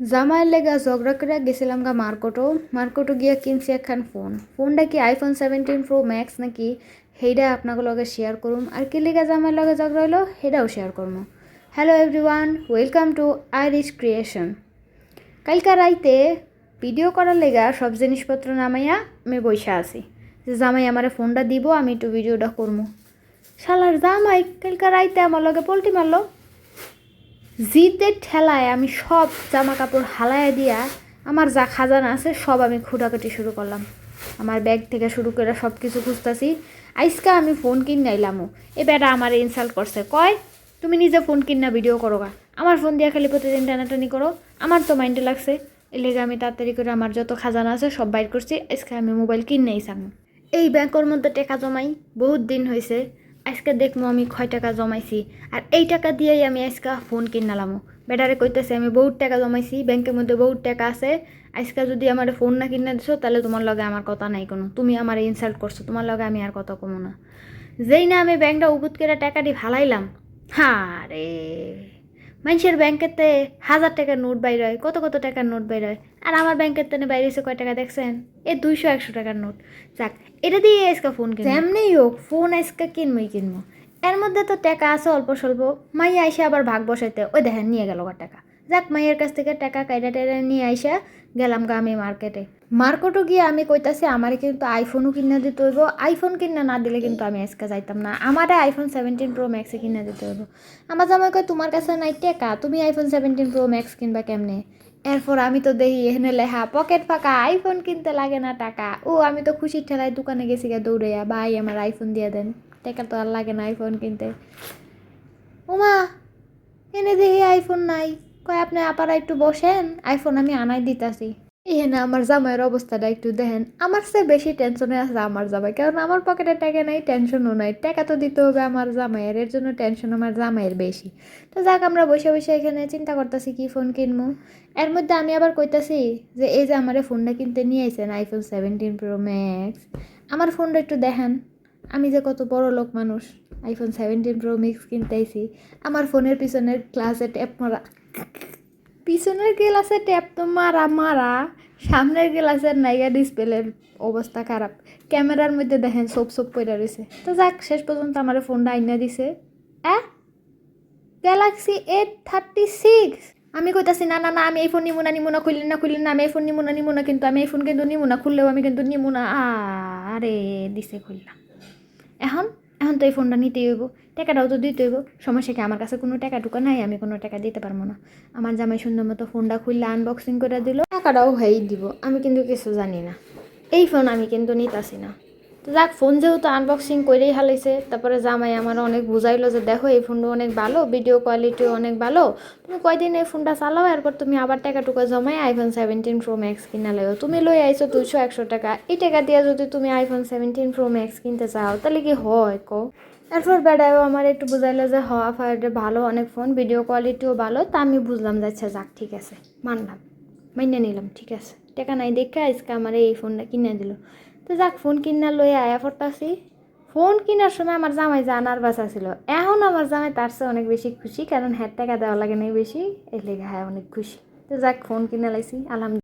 জামাইয়ের লেগা ঝগড়া করে গেছিলাম গা মার্কেটও মার্কেটও গিয়া কিনছি একখান ফোন ফোনটা কি আইফোন সেভেন্টিন প্রো ম্যাক্স নাকি? সেইটা আপনাকে লগে শেয়ার করুম। আর কি লেগা জামাইয়ের লগে ঝগড়া হইল সেটাও শেয়ার করব hello everyone welcome to Irish creation কালকা রাইতে ভিডিও করার লেগা সব জিনিসপত্র নামাইয়া আমি বইসা আছি। যে জামাই আমারে ফোনটা দিব, আমি একটু ভিডিওটা করব শালার জামাই, কালকা রাইতে আমার লগে পোল্টি মারলো। জিদের ঠেলায় আমি সব জামা কাপড় হালায় দিয়া আমার যা খাজানা আছে সব আমি খুঁটাকুটি শুরু করলাম। আমার ব্যাগ থেকে শুরু করে সব কিছু খুঁজতেছি। আইসকা আমি ফোন কিন নাইলামও এ বেটা আমার ইনসাল্ট করছে। কয়, তুমি নিজে ফোন কিনা ভিডিও করো গা। আমার ফোন দিয়া খালি প্রতিদিন টানাটানি করো। আমার তো মাইন্ডে লাগছে। লেগে আমি তাড়াতাড়ি করে আমার যত খাজানা আছে সব বাইর করছি। আজকে আমি মোবাইল কিনেই সামু এই ব্যাংকের মধ্যে টাকা জমাই বহুত দিন হয়েছে আজকে দেখব আমি কয় টাকা জমাইছি। আর এই টাকা দিয়েই আমি আজকে ফোন কিনালামো বেটারে কইতেছে, আমি বহুত টাকা জমাইছি, ব্যাংকের মধ্যে বহুত টাকা আছে। আজকে যদি আমার ফোন না কিনে দিছো, তাহলে তোমার লগে আমার কথা নাই কোনো। তুমি আমার ইনসাল্ট করছ, তোমার লগে আমি আর কথা কমো না। যেই না আমি ব্যাংকটা উপুত করে টাকাটি ভালাইলাম হ্যাঁ হারে। মানুষের ব্যাংকেতে হাজার টাকার নোট বাইর হয়, কত কত টাকার নোট বাইর হয়। আর আমার ব্যাংকের তেনে বাইরে এসে কয় টাকা দেখছেন? এ দুইশো, একশো টাকার নোট। যাক, এটা দিয়ে আজকে ফোন কিনবো। এমনি হোক ফোন আজকে কিনবই কিনবো। এর মধ্যে তো টাকা আছে অল্প স্বল্প। মাইয়া আইসে আবার ভাগ বসাইতে, ওই দেখেন নিয়ে গেল টাকা। যাক মাইয়ের কাছ থেকে টাকা কাইটা টাইটা নিয়ে আইসা গেলাম গা আমি মার্কেটে। মার্কেটও গিয়ে আমি কইতাছি, আমার কিন্তু আইফোনও কিনে দিতে হইব। আইফোন কিনা না দিলে কিন্তু আমি আজকে যাইতাম না। আমারে আইফোন সেভেন্টিন প্রো ম্যাক্সে কিনে দিতে হইব। আমার জামাই কয়, তোমার কাছে নাই টেকা, তুমি আইফোন সেভেন্টিন প্রো ম্যাক্স কিনবা কেমনে? এরপর আমি তো দেখি এখানে লেখা পকেট ফাঁকা আইফোন কিনতে লাগে না টাকা। ও, আমি তো খুশির ঠেলায় দোকানে গেছি গা দৌড়াইয়া, ভাই, আমার আইফোন দিয়ে দেন, টাকা তো আর লাগে না আইফোন কিনতে। ওমা এনে দেখি আইফোন নাই। কয়, আপনি আপারা একটু বসেন, আইফোন আমি আনাই দিতাছি। এখানে আমার জামাইয়ের অবস্থাটা একটু দেখেন। আমার চেয়ে বেশি টেনশনে আছে আমার জামাই কারণ আমার পকেটে টাকা নাই টেনশনও নাই। টাকা তো দিতে হবে আমার জামাইয়ের, এর জন্য টেনশন আমার জামাইয়ের বেশি। তো যাক, আমরা বসে বসে এখানে চিন্তা করতেছি কি ফোন কিনবো। এর মধ্যে আমি আবার কইতাছি যে, এই যে আমার ফোনটা কিনতে নিয়ে আইছেন আইফোন সেভেন্টিন প্রো ম্যাক্স আমার ফোনটা একটু দেখান, আমি যে কত বড় লোক মানুষ আইফোন সেভেন্টিন প্রো ম্যাক্স কিনতে আইছি। আমার ফোনের পিছনের গ্লাসে ট্যাপ মারা পিছনের গ্লাসে ট্যাপ তো মারা মারা। সামনের গ্লাসের নাইগা ডিসপ্লের অবস্থা খারাপ। ক্যামেরার মধ্যে দেখেন সোপ সোপ পড়ে রয়েছে। তো যাক, শেষ পর্যন্ত আমার ফোনটা আইনা দিছে। অ্যাঁ গ্যালাক্সি এইট থার্টি সিক্স আমি কইতাছি, না না না, আমি এই ফোন নিমু না নিমু না, খুললি না আমি এই ফোন নিমু না নিমু না, কিন্তু আমি এই ফোন কিন্তু নিমু না, খুললেও আমি কিন্তু নিমু না। আরে, দিছে খুললাম এখন এখন তো এই ফোনটা নিতেই হইব, টাকাটাও তো দিতে হইব। সমস্যা কি আমার কাছে কোনো টাকা টুকা নাই, আমি কোনো টাকা দিতে পারব না। আমার জামাই সুন্দর মতো ফোনটা খুললে আনবক্সিং করে দিল। টাকাটাও হয়েই দিব, আমি কিন্তু কিছু জানি না। এই ফোন আমি কিন্তু নিতাছি না। তো যাক, ফোন যেহেতু আনবক্সিং করেই হালাইছে, তারপরে জামাই আমার অনেক বুঝাইলো যে দেখো এই ফোনটা অনেক ভালো ভিডিও কোয়ালিটিও অনেক ভালো। তুমি কয়দিন এই ফোনটা চালাও? এরপর তুমি আবার টাকা টুকা জমাই আইফোন সেভেন্টিন প্রো ম্যাক্স কিনা লাগো তুমি লই আইছো দুইশো একশো টাকা। এই টাকা দিয়ে যদি তুমি আইফোন সেভেন্টিন প্রো ম্যাক্স কিনতে চাও, তাহলে কি হয় কো এরপর বেড়াও আমার একটু বুঝাইলো যে হওয়া ফায়ারটা ভালো অনেক ফোন ভিডিও কোয়ালিটিও ভালো, তা আমি বুঝলাম যে আচ্ছা যাক, ঠিক আছে। মানলাম, মাইনে নিলাম, ঠিক আছে। টাকা নাই দেখে আজকে আমার এই ফোনটা কিনে দিল। তো যাক ফোন কিনার লই আয়া পড়তাছি ফোন কেনার সময় আমার জামাই যা নার্ভাস আছিল। এখন আমার জামাই তার চেয়ে অনেক বেশি খুশি কারণ হ্যাঁ টাকা দেওয়া লাগে না বেশি এর লেগে হ্যাঁ অনেক খুশি তো যাক ফোন কিনা লাইছি আলহামদুলিল্লাহ।